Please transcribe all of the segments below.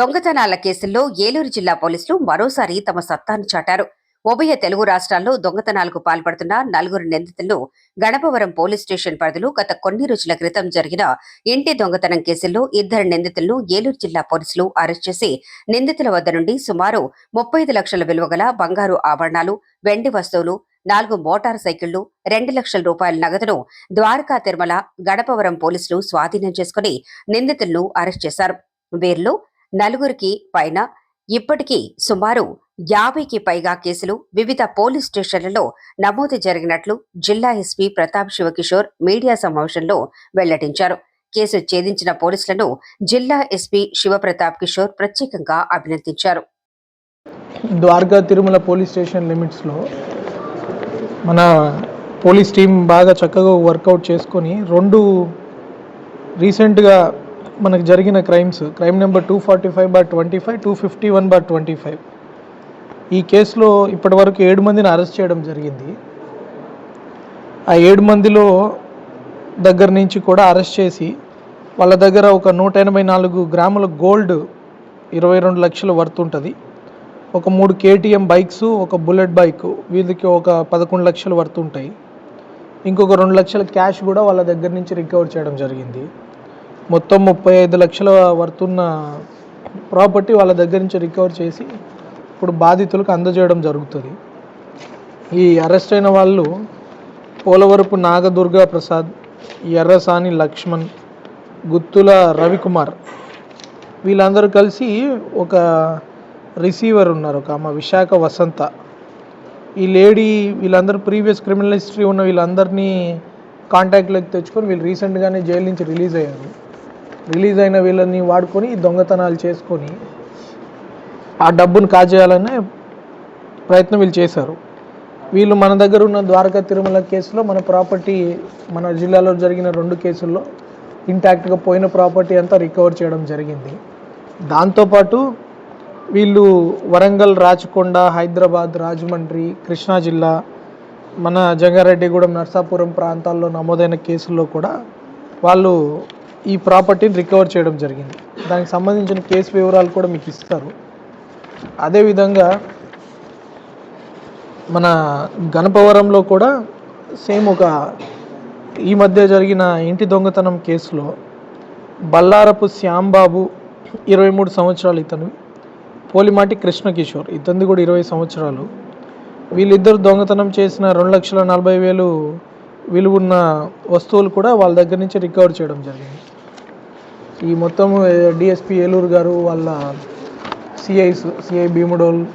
దొంగతనాల కేసుల్లో ఏలూరు జిల్లా పోలీసులు మరోసారి తమ సత్తాను చాటారు. ఉభయ తెలుగు రాష్ట్రాల్లో దొంగతనాలకు పాల్పడుతున్న నలుగురు నిందితులను గణపవరం పోలీస్ స్టేషన్ పరిధిలో గత కొన్ని రోజుల క్రితం జరిగిన ఇంటి దొంగతనం కేసుల్లో ఇద్దరు నిందితులను ఏలూరు జిల్లా పోలీసులు అరెస్ట్ చేసి నిందితుల వద్ద నుండి సుమారు ముప్పై ఐదు లక్షల విలువగల బంగారు ఆభరణాలు వెండి వస్తువులు నాలుగు మోటార్ సైకిళ్ళు రెండు లక్షల రూపాయల నగదును ద్వారకా తిరుమల గణపవరం పోలీసులు స్వాధీనం చేసుకుని నిందితులను అరెస్ట్ చేశారు. వీరిలో నలుగురికి పైన ఇప్పటికీ సుమారు యాభైకి పైగా కేసులు వివిధ పోలీస్ స్టేషన్లలో నమోదు జరిగినట్లు జిల్లా ఎస్పీ ప్రతాప్ శివకిషోర్ మీడియా సమావేశంలో వెల్లడించారు. కేసు ఛేదించిన పోలీసులను జిల్లా ఎస్పీ శివప్రతాప్ కిషోర్ ప్రత్యేకంగా అభినందించారు. ద్వారకా తిరుమల పోలీస్ స్టేషన్ లిమిట్స్లో మన పోలీస్ టీం బాగా చక్కగా వర్కౌట్ చేసుకొని రెండు రీసెంట్గా మనకు జరిగిన crimes crime number two forty five bar twenty five two fifty one bar twenty five ఈ కేసులో ఇప్పటివరకు ఏడు మందిని అరెస్ట్ చేయడం జరిగింది. ఆ ఏడు మందిలో దగ్గర నుంచి కూడా అరెస్ట్ చేసి వాళ్ళ దగ్గర ఒక నూట ఎనభై నాలుగు గ్రాముల గోల్డ్ ఇరవై రెండు లక్షలు వర్త్ ఉంటుంది. ఒక మూడు కేటీఎం బైక్స్ ఒక బుల్లెట్ బైక్ వీళ్ళకి ఒక పదకొండు లక్షలు వర్త్ ఉంటాయి. ఇంకొక రెండు లక్షల క్యాష్ కూడా వాళ్ళ దగ్గర నుంచి రికవర్ చేయడం జరిగింది. మొత్తం ముప్పై ఐదు లక్షల వరతున్న ప్రాపర్టీ వాళ్ళ దగ్గర నుంచి రికవర్ చేసి ఇప్పుడు బాధితులకు అందజేయడం జరుగుతుంది. ఈ అరెస్ట్ అయిన వాళ్ళు పోలవరపు నాగదుర్గా ప్రసాద్ ఎర్రసాని లక్ష్మణ్ గుత్తుల రవికుమార్ వీళ్ళందరూ కలిసి ఒక రిసీవర్ ఉన్నారు ఒక ఆమె విశాఖ వసంత. ఈ లేడీ వీళ్ళందరూ ప్రీవియస్ క్రిమినల్ హిస్టరీ ఉన్న వీళ్ళందరినీ కాంటాక్ట్లోకి తెచ్చుకొని వీళ్ళు రీసెంట్గానే జైలు నుంచి రిలీజ్ అయ్యారు. రిలీజ్ అయిన వీళ్ళని వాడుకొని దొంగతనాలు చేసుకొని ఆ డబ్బును కాజేయాలనే ప్రయత్నం వీళ్ళు చేశారు. వీళ్ళు మన దగ్గర ఉన్న ద్వారకా తిరుమల కేసులో మన ప్రాపర్టీ మన జిల్లాలో జరిగిన రెండు కేసుల్లో ఇంటాక్ట్గా పోయిన ప్రాపర్టీ అంతా రికవర్ చేయడం జరిగింది. దాంతోపాటు వీళ్ళు వరంగల్ రాచకొండ హైదరాబాద్ రాజమండ్రి కృష్ణా జిల్లా మన జంగారెడ్డిగూడెం నర్సాపురం ప్రాంతాల్లో నమోదైన కేసుల్లో కూడా వాళ్ళు ఈ ప్రాపర్టీని రికవర్ చేయడం జరిగింది. దానికి సంబంధించిన కేసు వివరాలు కూడా మీకు ఇస్తారు. అదేవిధంగా మన గణపవరంలో కూడా సేమ్ ఒక ఈ మధ్య జరిగిన ఇంటి దొంగతనం కేసులో బల్లారపు శ్యాంబాబు ఇరవై మూడు సంవత్సరాలు ఇతను పోలిమాటి కృష్ణకిషోర్ ఇతనిది కూడా ఇరవై సంవత్సరాలు. వీళ్ళిద్దరు దొంగతనం చేసిన రెండు లక్షల నలభై వేలు విలువున్న వస్తువులు కూడా వాళ్ళ దగ్గర నుంచి రికవర్ చేయడం జరిగింది. ఈ మొత్తం డిఎస్పి ఏలూరు గారు వాళ్ళ CIs CI Bhimadole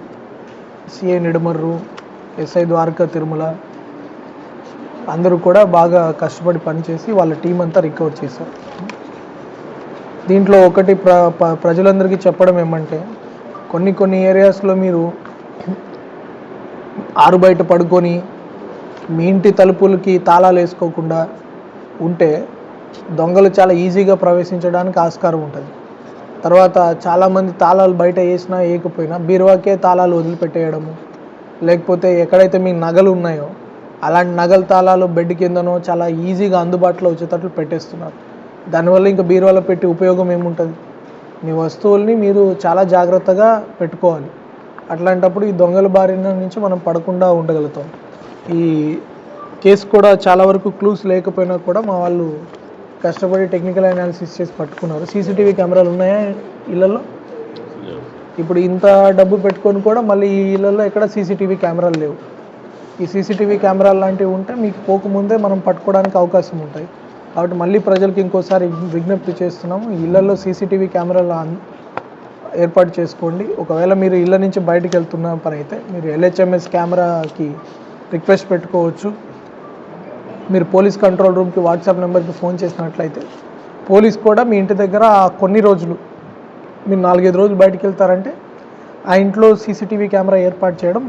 CI Nidamarru SI Dwaraka Tirumala అందరూ కూడా బాగా కష్టపడి పనిచేసి వాళ్ళ టీం అంతా రికవర్ చేశారు. దీంట్లో ఒకటి ప్ర ప- ప్రజలందరికీ చెప్పడం ఏమంటే కొన్ని కొన్ని ఏరియాస్లో మీరు ఆరు బయట పడుకొని మీ ఇంటి తలుపులకి తాళాలు వేసుకోకుండా ఉంటే దొంగలు చాలా ఈజీగా ప్రవేశించడానికి ఆస్కారం ఉంటుంది. తర్వాత చాలామంది తాళాలు బయట వేసినా వేయకపోయినా బీరువాకే తాళాలు వదిలిపెట్టేయడము. లేకపోతే ఎక్కడైతే మీ నగలు ఉన్నాయో అలాంటి నగల తాళాలు బెడ్ కిందనో చాలా ఈజీగా అందుబాటులో వచ్చేటట్లు పెట్టేస్తున్నారు. దానివల్ల ఇంకా బీరువాలో పెట్టి ఉపయోగం ఏముంటుంది? మీ వస్తువుల్ని మీరు చాలా జాగ్రత్తగా పెట్టుకోవాలి. అట్లాంటప్పుడు ఈ దొంగల బారిన నుంచి మనం పడకుండా ఉండగలుగుతాం. ఈ కేసు కూడా చాలా వరకు క్లూస్ లేకపోయినా కూడా మా వాళ్ళు కష్టపడి టెక్నికల్ అనాలిసిస్ చేసి పట్టుకున్నారు. సీసీటీవీ కెమెరాలు ఉన్నాయా ఇళ్ళల్లో ఇప్పుడు ఇంత డబ్బు పెట్టుకొని కూడా మళ్ళీ ఈ ఇళ్ళల్లో ఎక్కడ సీసీటీవీ కెమెరాలు లేవు. ఈ సీసీటీవీ కెమెరాలు లాంటివి ఉంటే మీకు పోకముందే మనం పట్టుకోవడానికి అవకాశం ఉంటాయి. కాబట్టి మళ్ళీ ప్రజలకు ఇంకోసారి విజ్ఞప్తి చేస్తున్నాము ఇళ్ళలో సీసీటీవీ కెమెరాలు ఏర్పాటు చేసుకోండి. ఒకవేళ మీరు ఇళ్ళ నుంచి బయటకు వెళ్తున్న పని అయితే మీరు ఎల్హెచ్ఎంఎస్ కెమెరాకి రిక్వెస్ట్ పెట్టుకోవచ్చు. మీరు పోలీస్ కంట్రోల్ రూమ్కి వాట్సాప్ నెంబర్కి ఫోన్ చేసినట్లయితే పోలీస్ కూడా మీ ఇంటి దగ్గర కొన్ని రోజులు మీరు నాలుగైదు రోజులు బయటికి వెళ్తారంటే ఆ ఇంట్లో సీసీటీవీ కెమెరా ఏర్పాటు చేయడం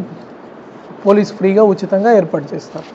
పోలీస్ ఫ్రీగా ఉచితంగా ఏర్పాటు చేస్తారు.